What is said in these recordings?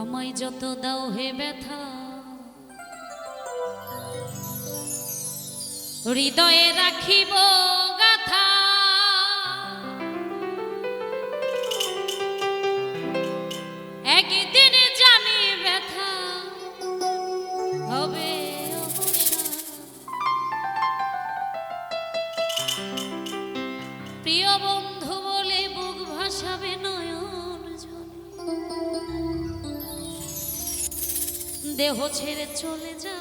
আমায় যত দাও হে ব্যথা। হৃদয়ে রাখিব দেহ ছেড়ে চলে যা।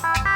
Bye.